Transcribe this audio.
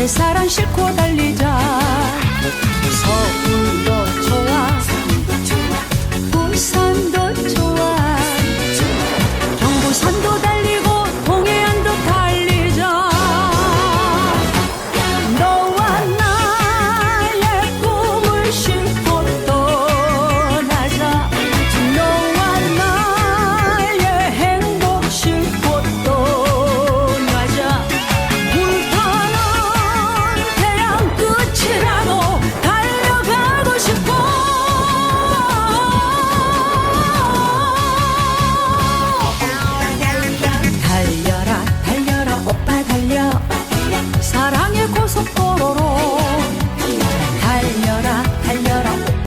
내 사랑 싣고 달리자.